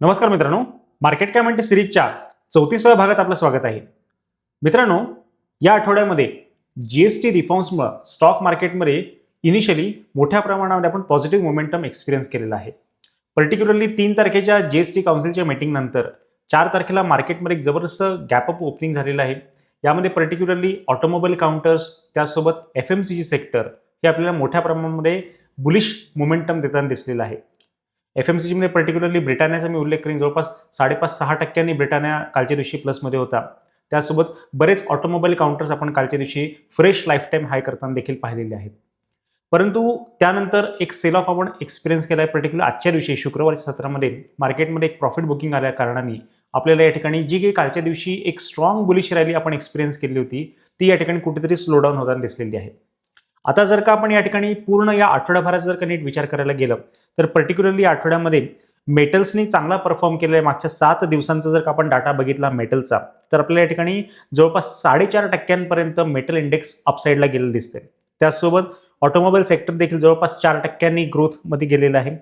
नमस्कार मित्रांनो. मार्केट काय म्हणते? सिरीजच्या चौतीसव्या भागात आपलं स्वागत आहे. मित्रांनो या आठवड्यामध्ये जी एस टी रिफॉर्म्समुळं स्टॉक मार्केटमध्ये इनिशियली मोठ्या प्रमाणामध्ये आपण पॉझिटिव्ह मोमेंटम एक्सपिरियन्स केलेला आहे. पर्टिक्युलरली तीन तारखेच्या जी एस टी काउन्सिलच्या मीटिंगनंतर चार तारखेला मार्केटमध्ये एक जबरदस्त गॅपअप ओपनिंग झालेलं आहे. यामध्ये पर्टिक्युलरली ऑटोमोबाईल काउंटर्स त्यासोबत F M C G sector हे आपल्याला मोठ्या प्रमाणामध्ये बुलिश मोमेंटम देताना दिसलेलं आहे. एफ एम सी जीमध्ये पर्टिक्युलरली ब्रिटानियाचा मी उल्लेख करीन. जवळपास साडेपाच सहा टक्क्यांनी ब्रिटानिया कालच्या दिवशी प्लसमध्ये होता. त्यासोबत बरेच ऑटोमोबाईल काउंटर्स आपण कालच्या दिवशी फ्रेश लाईफटाईम हाय करताना देखील पाहिलेले आहेत. परंतु त्यानंतर एक सेल ऑफ आपण एक्सपिरियन्स केला आहे पर्टिक्युलर आजच्या दिवशी शुक्रवारच्या सत्रामध्ये मार्केटमध्ये एक प्रॉफिट बुकिंग आल्या कारणाने आपल्याला या ठिकाणी जी काही कालच्या दिवशी एक स्ट्रॉंग बुलिश रॅली आपण एक्सपिरियन्स केली होती ती या ठिकाणी कुठेतरी स्लोडाऊन होताना दिसलेली आहे. आता जर का आपण या ठिकाणी पूर्ण या आठवड्याभराचा जर का नीट विचार करायला गेलं तर पर्टिक्युलरली या आठवड्यामध्ये मेटल्सनी चांगला परफॉर्म केलेला आहे. मागच्या सात दिवसांचा जर का आपण डाटा बघितला मेटलचा तर आपल्याला या ठिकाणी जवळपास साडेचार टक्क्यांपर्यंत मेटल इंडेक्स अपसाईडला गेलेलं दिसते त्याचसोबत ऑटोमोबाईल सेक्टर देखील जवळपास चार टक्क्यांनी ग्रोथमध्ये गेलेला आहे.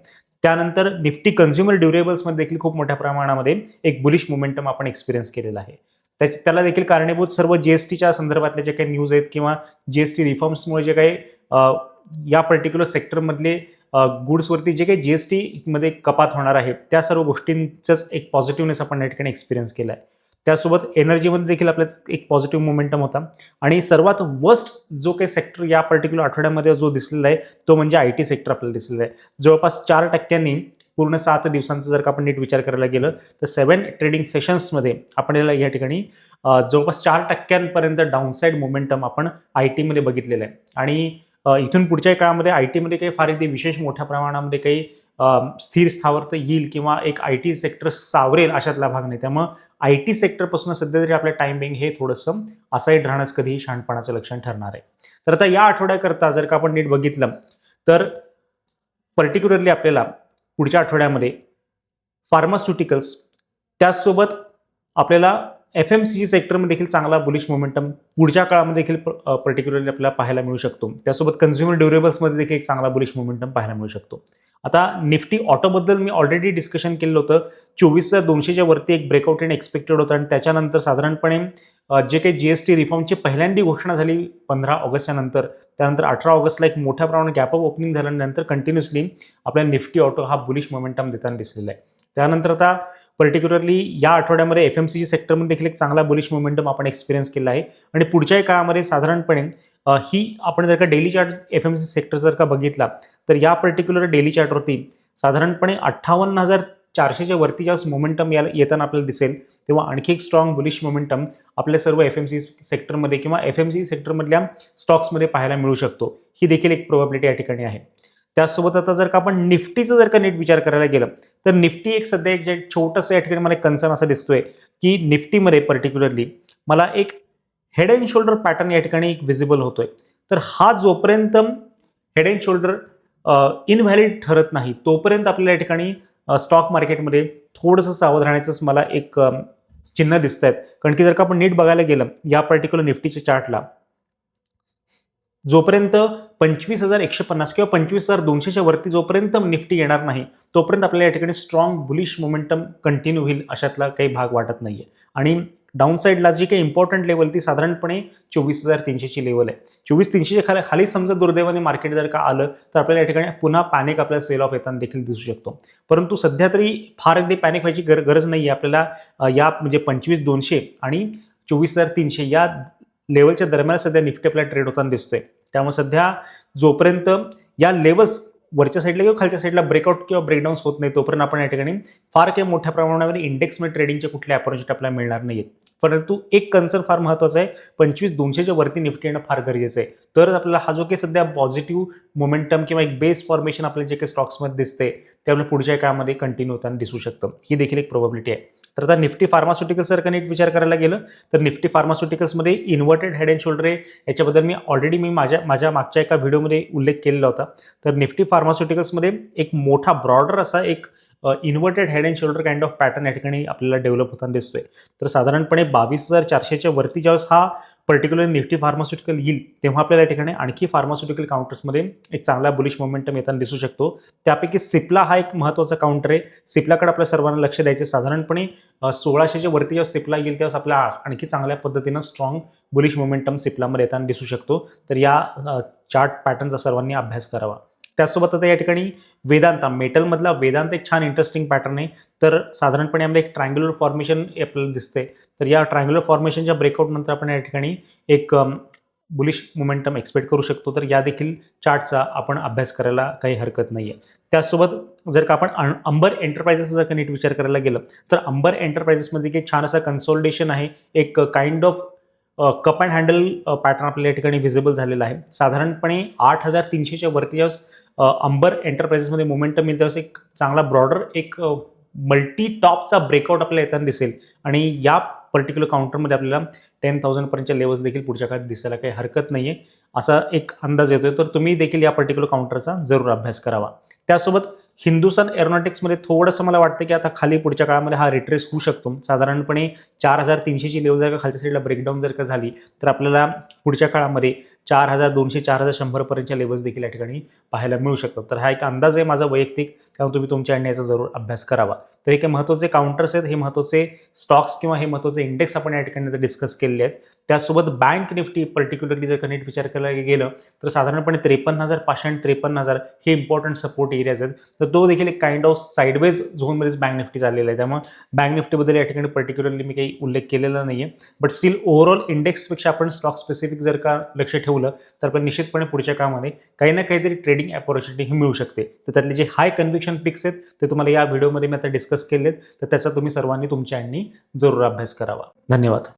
त्यानंतर निफ्टी कन्झ्युमर ड्युरेबल्समध्ये देखील खूप मोठ्या प्रमाणामध्ये एक बुलिश मोमेंटम आपण एक्सपिरियन्स केलेला आहे. त्याच त्याला देखील कारणीभूत सर्व जी एस टीच्या संदर्भातले जे काही न्यूज आहेत किंवा जी एस टी रिफॉर्म्समुळे जे काही या पर्टिक्युलर सेक्टरमधले गुड्सवरती जे काही जी एस टीमध्ये कपात होणार आहे त्या सर्व गोष्टींचंच एक पॉझिटिव्हनेस आपण या ठिकाणी एक्सपिरियन्स केला आहे त्यासोबत एनर्जीमध्ये देखील आपल्याला एक पॉझिटिव्ह मोमेंटम होता. आणि सर्वात वर्स्ट जो काही सेक्टर या पर्टिक्युलर आठवड्यामध्ये जो दिसलेला आहे तो म्हणजे आय टी सेक्टर आपल्याला दिसलेला आहे. जवळपास चार टक्क्यांनी पूर्ण सात दिवसांचा जर का आपण नीट विचार करायला गेलं तर सेवन ट्रेडिंग सेशन्समध्ये आपण याला या ठिकाणी जवळपास चार टक्क्यांपर्यंत डाऊनसाईड मोमेंटम आपण आय टीमध्ये बघितलेलं आहे. आणि इथून पुढच्या काळामध्ये आय टीमध्ये काही फार इथे विशेष मोठ्या प्रमाणामध्ये काही स्थिर स्थावरता येईल किंवा एक आय टी सेक्टर सावरेल अशातला भाग नाही. त्यामुळं आय टी सेक्टरपासून सध्या तरी आपलं टायमिंग हे थोडंसं असाईड राहणंच कधीही शहाणपणाचं लक्षण ठरणार आहे. तर आता या आठवड्याकरता जर का आपण नीट बघितलं तर पर्टिक्युलरली आपल्याला पुढच्या आठवड्यामध्ये फार्मास्युटिकल्स त्याचसोबत आपल्याला एफ एम सी जी सेक्टरमध्ये देखील चांगला बुलिश मोमेंटम पुढच्या काळामध्ये देखील पर्टिक्युलरली आपल्याला पाहायला मिळू शकतो. त्यासोबत कन्झ्युमर ड्युरेबल्समध्ये देखील एक चांगला बुलिश मोमेंटम पाहायला मिळू शकतो. आता निफ्टी ऑटोबद्दल मी ऑलरेडी डिस्कशन केलेलं होतं. चोवीस हजार दोनशेच्या वरती एक ब्रेकआउट इन एक्सपेक्टेड होतं आणि त्याच्यानंतर साधारणपणे जे काही जी एस टी रिफॉर्मची पहिल्यांदी घोषणा झाली पंधरा ऑगस्टच्या नंतर. त्यानंतर अठरा ऑगस्टला एक मोठ्या प्रमाणात गॅपअप ओपनिंग झाल्यानंतर कंटिन्युअसली आपल्या निफ्टी ऑटो हा बुलिश मोमेंटम देताना दिसलेला आहे. त्यानंतर आता पर्टिक्युलरली या आठवड्यामध्ये एफ एम सी जी सेक्टरमध्ये देखील एक चांगला बुलिश मोमेंटम आपण एक्सपिरियन्स केला आहे. आणि पुढच्याही काळामध्ये साधारणपणे ही आपण जर का daily chart F M C sector जर का बघितला तर या पर्टिक्युलर डेली चार्टवरती साधारणपणे अठ्ठावन्न हजार चारशेच्या वरती ज्यावेळेस मोमेंटम याला येताना आपल्याला दिसेल तेव्हा आणखी एक स्ट्रॉंग बुलिश मोमेंटम आपल्या सर्व एफ एम सी सेक्टरमध्ये किंवा एफ एम सी सेक्टरमधल्या स्टॉक्समध्ये पाहायला मिळू शकतो. ही देखील एक प्रोबॅबिलिटी या ठिकाणी आहे. त्याचसोबत आता जर का आपण निफ्टीचा जर का नीट विचार करायला गेलं तर निफ्टी एक सध्या एक जे छोटंसं या ठिकाणी मला कन्सर्न असं दिसतोय की निफ्टीमध्ये पर्टिक्युलरली मला एक हेड अँड शोल्डर पॅटर्न या ठिकाणी एक विजिबल होतोय. तर हा जोपर्यंत हेड अँड शोल्डर इनव्हॅलिड ठरत नाही तोपर्यंत आपल्याला या ठिकाणी स्टॉक मार्केटमध्ये थोडंसं सावध राहण्याचंच मला एक चिन्ह दिसत आहेत कारण की जर का आपण नीट बघायला गेलं या पर्टिक्युलर निफ्टीच्या चार्टला जोपर्यंत पंचवीस हजार एकशे पन्नास किंवा पंचवीस हजार दोनशेच्या वरती जोपर्यंत निफ्टी येणार नाही तोपर्यंत आपल्याला या ठिकाणी स्ट्रॉंग बुलिश मोमेंटम कंटिन्यू होईल अशातला काही भाग वाटत नाही आहे आणि डाऊन साईडला जी काही इम्पॉर्टंट लेवल ती साधारणपणे चोवीस हजार तीनशेची लेवल आहे. चोवीस तीनशेच्या खाली खाली समजा दुर्दैवाने मार्केट जर का आलं तर आपल्याला या ठिकाणी पुन्हा पॅनिक आपल्याला सेल ऑफ येताना देखील दिसू शकतो. परंतु सध्या तरी फार अगदी पॅनिक व्हायची गर गरज नाही आहे आपल्याला या म्हणजे पंचवीस दोनशे आणि चोवीस हजार तीनशे या लेवलच्या दरम्यान सध्या निफ्टी आपल्याला ट्रेड होताना दिसतोय. त्यामुळे सध्या जोपर्यंत या लेवल्स वरच्या साईडला किंवा खालच्या साईडला ब्रेकआउट किंवा ब्रेकडाऊन्स होत नाही तोपर्यंत आपण या ठिकाणी फार काही मोठ्या प्रमाणावर इंडेक्समध्ये ट्रेडिंगचे कुठले अपॉर्च्युनिटी आपल्याला मिळणार नाही आहेत परंतु एक कन्सर्न फार महत्त्वाचा आहे. पंचवीस दोनशेच्या वरती निफ्टी येणं फार गरजेचं आहे. तर आपल्याला हा जो काही सध्या पॉझिटिव्ह मोमेंटम किंवा एक बेस फॉर्मेशन आपल्याला जे काही स्टॉक्समध्ये दिसते त्यामुळे पुढच्या काळामध्ये कंटिन्यू होताना दिसू शकतं. ही देखील एक प्रोबॅबिलिटी आहे. तर आता निफ्टी फार्मास्युटिकल्स जर का नीट विचार करायला गेलं तर निफ्टी फार्मास्युटिकल्समध्ये इन्व्हर्टेड हेड अँड शोल्डर आहे. याच्याबद्दल मी ऑलरेडी मी माझ्या माझ्या मागच्या एका व्हिडिओमध्ये उल्लेख केलेला होता. तर निफ्टी फार्मास्युटिकल्समध्ये एक मोठा ब्रॉडर असा एक inverted head and shoulder kind of pattern या ठिकाणी आपल्याला डेव्हलप होताना दिसतोय. तर साधारणपणे बावीस हजार चारशेच्या वरती ज्यावेळेस हा पर्टिक्युलर निफ्टी फार्मास्युटिकल येईल तेव्हा आपल्याला या ठिकाणी आणखी फार्मास्युटिकल काउंटर्समध्ये एक चांगला बुलिश मोमेंटम येताना दिसू शकतो. त्यापैकी सिप्ला हा एक महत्त्वाचा काउंटर आहे. सिप्लाकडे आपल्या सर्वांना लक्ष द्यायचे साधारणपणे सोळाशेच्या वरती जेव्हा सिप्ला येईल तेव्हा आपल्या आणखी चांगल्या पद्धतीनं स्ट्रॉंग बुलिश मोमेंटम सिप्लामध्ये येताना दिसू शकतो. तर या चार्ट पॅटर्नचा सर्वांनी अभ्यास करावा. त्याचसोबत आता या ठिकाणी वेदांता मेटलमधला वेदांत एक छान इंटरेस्टिंग पॅटर्न आहे. तर साधारणपणे यामध्ये एक ट्रायंग्युलर फॉर्मेशन आपल्याला दिसते. तर या ट्रायंग्युलर फॉर्मेशनच्या ब्रेकआउटनंतर आपण या ठिकाणी एक बुलिश मोमेंटम एक्सपेक्ट करू शकतो. तर या देखील चार्टचा आपण अभ्यास करायला काही हरकत नाही आहे त्याचसोबत जर का आपण अंबर एंटरप्राइजेसचा जर का नीट विचार करायला गेलं तर अंबर एंटरप्राइजेसमध्ये की छान असा कन्सोल्डेशन आहे. एक kind of cup and handle pattern आपल्या या ठिकाणी व्हिजिबल झालेला आहे. साधारणपणे आठ हजार तीनशेच्या वरती ज्यावेळेस अंबर एंटरप्राइजेसमध्ये मोमेंटम मिळते त्यावेळेस एक चांगला ब्रॉडर एक मल्टी टॉपचा ब्रेकआउट आपल्याला येताना दिसेल. आणि या पर्टिक्युलर काउंटरमध्ये आपल्याला टेन थाउजंडपर्यंतच्या लेवल्स देखील पुढच्या काळात दिसायला काही हरकत नाही आहे असा एक अंदाज येतोय. तर तुम्ही देखील या पर्टिक्युलर काउंटरचा जरूर अभ्यास करावा. त्यासोबत हिंदुस्थान एरोनॉटिक्समध्ये थोडंसं मला वाटतं की आता खाली पुढच्या काळामध्ये हा रिट्रेस होऊ शकतो. साधारणपणे चार हजार तीनशेची लेवल जर का खालच्या साईडला ब्रेकडाऊन जर का झाली तर आपल्याला पुढच्या काळामध्ये चार हजार दोनशे चार हजार शंभरपर्यंतच्या लेवल्स देखील या ठिकाणी पाहायला मिळू शकतात. तर हा एक अंदाज आहे माझा वैयक्तिक त्यामुळे तुम्ही तुमच्या आणि याचा जरूर अभ्यास करावा. तर हे काही महत्त्वाचे काउंटर्स आहेत हे महत्त्वाचे स्टॉक्स किंवा हे महत्त्वाचे इंडेक्स आपण या ठिकाणी डिस्कस केलेले आहेत. त्यासोबत बँक निफ्टी पर्टिक्युलरली जर कनेक्ट विचार करायला गेलं तर साधारणपणे त्रेपन्न हजार पाचशे आणि त्रेपन्न हजार हे इम्पॉर्टंट सपोर्ट एरियाज आहेत. तर तो देखील एक काइंड ऑफ साईडवेज झोनमध्येच बँक निफ्टी चाललेला आहे. त्यामुळे बँक निफ्टीबद्दल या ठिकाणी पर्टिक्युलरली मी काही उल्लेख केलेला नाही आहे बट स्टील ओव्हरऑल इंडेक्सपेक्षा आपण स्टॉक स्पेसिफिक जर का लक्ष ठेवलं तर आपण निश्चितपणे पुढच्या कामामध्ये काही ना काहीतरी ट्रेडिंग अपॉर्च्युनिटी ही मिळू शकते. तर त्यातले जे हाय कन्व्हिक्शन पिक्स आहेत ते तुम्हाला या व्हिडिओमध्ये मी आता डिस्कस केलेत. तर त्याचा तुम्ही सर्वांनी तुमच्या आणि जरूर अभ्यास करावा. धन्यवाद.